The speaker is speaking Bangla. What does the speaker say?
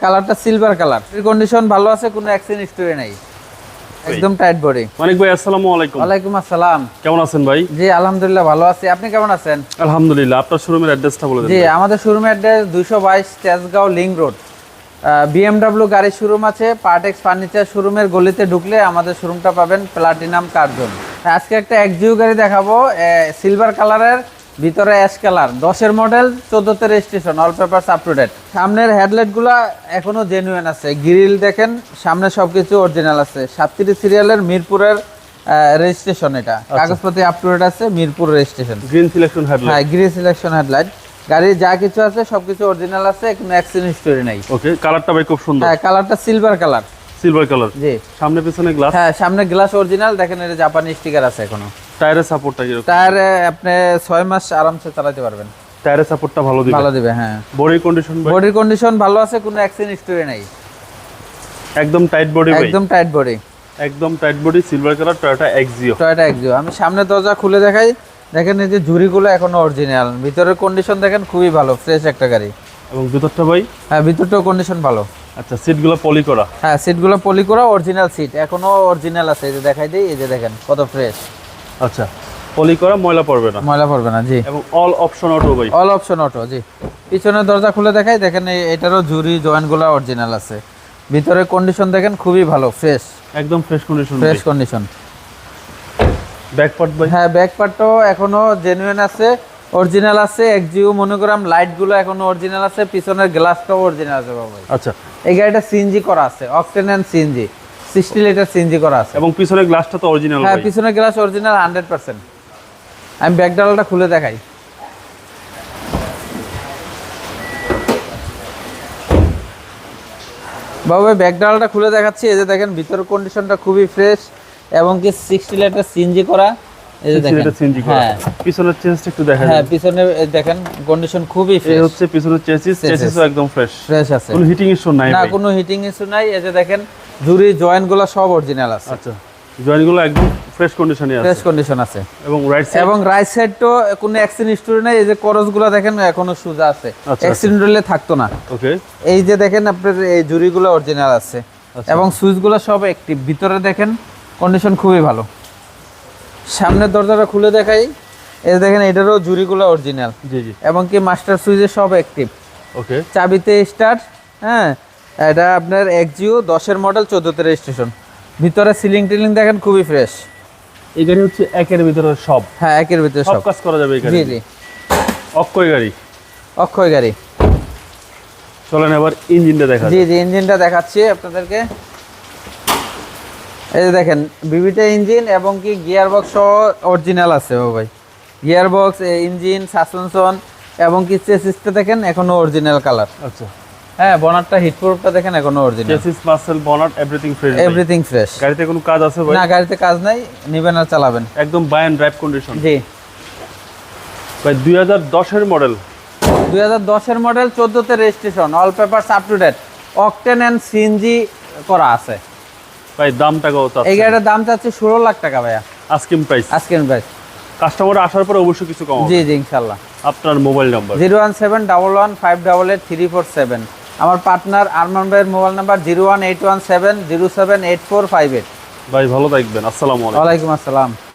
কালারটা সিলভার কালার। কন্ডিশন ভালো আছে কোনো অ্যাক্সিডেন্ট হিস্টোরি নাই। একদম টাইট বডি মানিক ভাই আসসালামু আলাইকুম। ওয়ালাইকুম আসসালাম। কেমন আছেন ভাই? জি আলহামদুলিল্লাহ ভালো আছি। আপনি কেমন আছেন? আলহামদুলিল্লাহ আপনার শোরুমের অ্যাড্রেসটা বলে জি আমাদের শোরুম অ্যাড্রেস দুইশো বাইশ তেজগাঁও লিঙ্ক রোড বিএমডাব্লিউ গাড়ির শোরুম আছে পার্টেক্স ফার্নিচার শোরুমের গলিতে ঢুকলে আমাদের শোরুমটা পাবেন প্লাটিনাম কার্জন আজকে একটা একজিও গাড়ি দেখাবো সিলভার কালারের ভিতরে অ্যাশ কালার দশের model চোদ্দোতে registration all paper up to date সামনের হেডলাইটগুলো এখনও জেনুইন আছে। গ্রিল দেখেন সামনে সবকিছু অরিজিনাল আছে। সাতত্রিশ সিরিয়ালের মিরপুরের রেজিস্ট্রেশন এটা। কাগজপত্র আপ টু ডেট আছে Mirpur registration green selection headlight হ্যাঁ গ্রে সিলেকশন হেডলাইট গাড়ির যা কিছু আছে সবকিছু অরিজিনাল আছে কোনো অ্যাক্সিডেন্ট হিস্টোরি নাই। ওকে কালারটা ভাই খুব সুন্দর। হ্যাঁ কালারটা সিলভার কালার সিলভার কালার জি। সামনে পিছনে গ্লাস হ্যাঁ সামনে গ্লাস অরিজিনাল দেখেন এটা জাপানি স্টিকার আছে এখনও। টায়ারের সাপোর্টটা কীরকম? টায়ার আপনি ছয় মাস আরামসে চালাতে পারবেন। টায়ারের সাপোর্টটা ভালো দিবে? ভালো দিবে হ্যাঁ। বডির কন্ডিশন বডির কন্ডিশন ভালো আছে কোনো অ্যাক্সিডেন্ট হিস্টোরি নাই। একদম টাইট বডি ভাই। একদম টাইট বডি একদম tight body silver colour Toyota Axio Toyota Axio আমি সামনে দরজা খুলে দেখাই। দেখেন এই যে ঝুড়িগুলো এখনও অরিজিনাল ভিতরের কন্ডিশন দেখেন খুবই ভালো ফ্রেশ একটা গাড়ি। এবং ভিতরটা ভাই? হ্যাঁ ভিতরটাও কন্ডিশন ভালো। আচ্ছা সিটগুলো পলি করা। হ্যাঁ সিটগুলো পলি করা অরিজিনাল সিট এখনও অরিজিনাল আছে এই যে দেখাই দিই এই যে দেখেন কত ফ্রেশ আচ্ছা পলি করা ময়লা পড়বে না। ময়লা পড়বে না জি। এবং অল অপশন অটো ভাই। অল অপশন অটো জি। পিছনের দরজা খুলে দেখাই দেখেন এটারও জুরি জয়েন্টগুলো অরিজিনাল আছে। ভিতরের কন্ডিশন দেখেন খুবই ভালো ফ্রেশ একদম fresh condition fresh condition back part ভাই? হ্যাঁ ব্যাক পার্টও এখনও জেনুইন আছে অরিজিনাল আছে একজিও মনোগ্রাম লাইটগুলো এখনও অরিজিনাল আছে পিছনের গ্লাসটাও অরিজিনাল আছে বাবা আচ্ছা। এই গাড়িটা সিএনজি করা আছে octane and CNG sixty litre CNG করা আছে। এবং পিছনের গ্লাসটা তো অরিজিনাল হ্যাঁ পিছনের গ্লাস অরিজিনাল হান্ড্রেড পার্সেন্ট আমি ব্যাক ডালটা খুলে দেখাই। বাবু ব্যাক ডালটা খুলে দেখাচ্ছি। এই যে দেখেন ভিতর কন্ডিশনটা খুবই ফ্রেশ এবং কি সিক্সটি লিটার সিএনজি করা। এই যে দেখেন এটা চেঞ্জ করা। হ্যাঁ। পিছনের একটু হ্যাঁ পিছনে দেখেন কন্ডিশন খুবই এই হচ্ছে পিছনের চেসিস চেসিসও একদম ফ্রেশ ফ্রেশ আছে। কোনো হিটিং ইস্যু নাই না কোনো হিটিং ইস্যু নাই। এই যে দেখেন জুরি সব অরিজিনাল আছে। আচ্ছা জয়েন্টগুলো একদম ফ্রেশ কন্ডিশনে আছে। ফ্রেশ কন্ডিশন আছে। এবং রাইট সাইড এবং রাইট সাইড তো কোনো অ্যাক্সিডেন্ট হিস্টোরি নাই। এই যে দেখেন এখনও সোজা আছে। আচ্ছা। অ্যাক্সিডেন্ট হলে থাকতো না। ওকে। এই যে দেখেন আপনার এই জুরিগুলো অরিজিনাল আছে। আচ্ছা। এবং সুইচগুলো সব অ্যাক্টিভ ভিতরে দেখেন কন্ডিশন খুবই ভালো। সামনের দরজাটা খুলে দেখাই। এই দেখেন এটারও জুরিগুলো অরিজিনাল জি জি। এবং কি মাস্টার সুইচে সব অ্যাক্টিভ ওকে চাবিতে স্টার্ট হ্যাঁ? এটা আপনার এক্সিও দশের মডেল চোদ্দোতে রেজিস্ট্রেশন ভিতরে সিলিং টিলিং দেখেন খুবই ফ্রেশ এই গাড়ি হচ্ছে একের ভিতরে সব। হ্যাঁ একের ভিতরে সব। কাজ করা যাবে এই গাড়ি জি জি। অক্ষয় গাড়ি। অক্ষয় গাড়ি। চলেন এবার ইঞ্জিনটা দেখা জি জি ইঞ্জিনটা দেখাচ্ছি আপনাদেরকে। এই দেখেন বিবিটা ইঞ্জিন এবং কি গিয়ার বক্স সহ অরিজিনাল আছে ও ভাই। গিয়ার বক্স ইঞ্জিন সাসপেনশন এবং কি চেসিসটা দেখেন এখনও অরিজিনাল কালার আচ্ছা। হ্যাঁ বনারটা হিটপ্রুফটা দেখেন এখনও original chassis muscle bonnet everything fresh everything fresh গাড়িতে কোনো কাজ আছে ভাই? না গাড়িতে কাজ নাই নিবেন আর চালাবেন। একদম বাই অ্যান্ড ড্রাইভ কন্ডিশন জি। ভাই দুই হাজার দশের মডেল দুই হাজার দশের model চোদ্দোতে registration all paper up to date octane and CNG করা আছে। ভাই দামটা কত এই গাড়িটার দাম চাচ্ছে ষোলো লাখ টাকা ভাইয়া। প্রাইস প্রাইস কাস্টমার আসার পরে অবশ্যই কিছু কম জি জি ইনশাল্লাহ আপনার mobile number zero one seven double one five double eight three four seven. আমার পার্টনার আরমান ভাইয়ের mobile number zero one eight one seven zero seven eight four five eight. ভাই ভালো থাকবেন। আসসালামু আলাইকুম। আসসালাম।